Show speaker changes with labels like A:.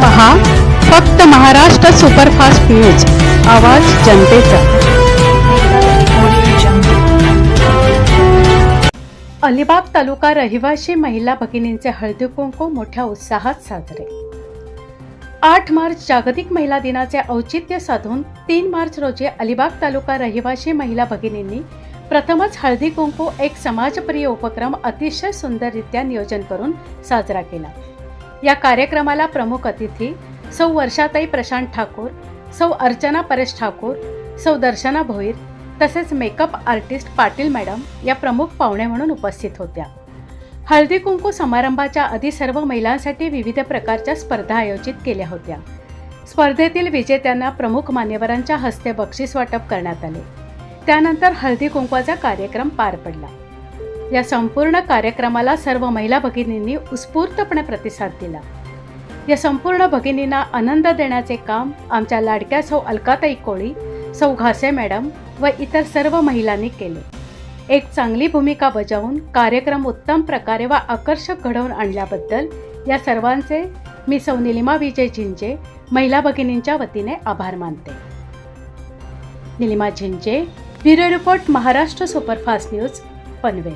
A: पहा फक्त Maharashtra superfast news आवाज जनतेचा. अलिबाग तालुका रहिवासी महिला भगिनींचे हळदी कुंकू मोठ्या उत्साहात साजरे. आठ मार्च जागतिक महिला दिनाचे औचित्य साधून तीन मार्च रोजी अलिबाग तालुका रहिवासी महिला भगिनींनी प्रथमच हळदी कुंकू एक समाजप्रिय उपक्रम अतिशय सुंदररित्या नियोजन करून साजरा केला. या कार्यक्रमाला प्रमुख अतिथी सौ वर्षाताई प्रशांत ठाकूर सौ अर्चना परेश ठाकूर सौ दर्शना भोईर तसेच मेकअप आर्टिस्ट पाटील मॅडम या प्रमुख पाहुणे म्हणून उपस्थित होत्या. हळदी कुंकू समारंभाच्या आधी सर्व महिलांसाठी विविध प्रकारच्या स्पर्धा आयोजित केल्या होत्या. स्पर्धेतील विजेत्यांना प्रमुख मान्यवरांच्या हस्ते बक्षीस वाटप करण्यात आले. त्यानंतर हळदी कुंकवाचा कार्यक्रम पार पडला. या संपूर्ण कार्यक्रमाला सर्व महिला भगिनींनी उत्स्फूर्तपणे प्रतिसाद दिला. या संपूर्ण भगिनींना आनंद देण्याचे काम आमच्या लाडक्या सौ अलकाताई कोळी सौ घासे मॅडम व इतर सर्व महिलांनी केले. एक चांगली भूमिका बजावून कार्यक्रम उत्तम प्रकारे व आकर्षक घडवून आणल्याबद्दल या सर्वांचे मी सौ निलिमा विजय झिंजे महिला भगिनींच्या वतीने आभार मानते. Nilima Zinje bureau report Maharashtra superfast news Panvel.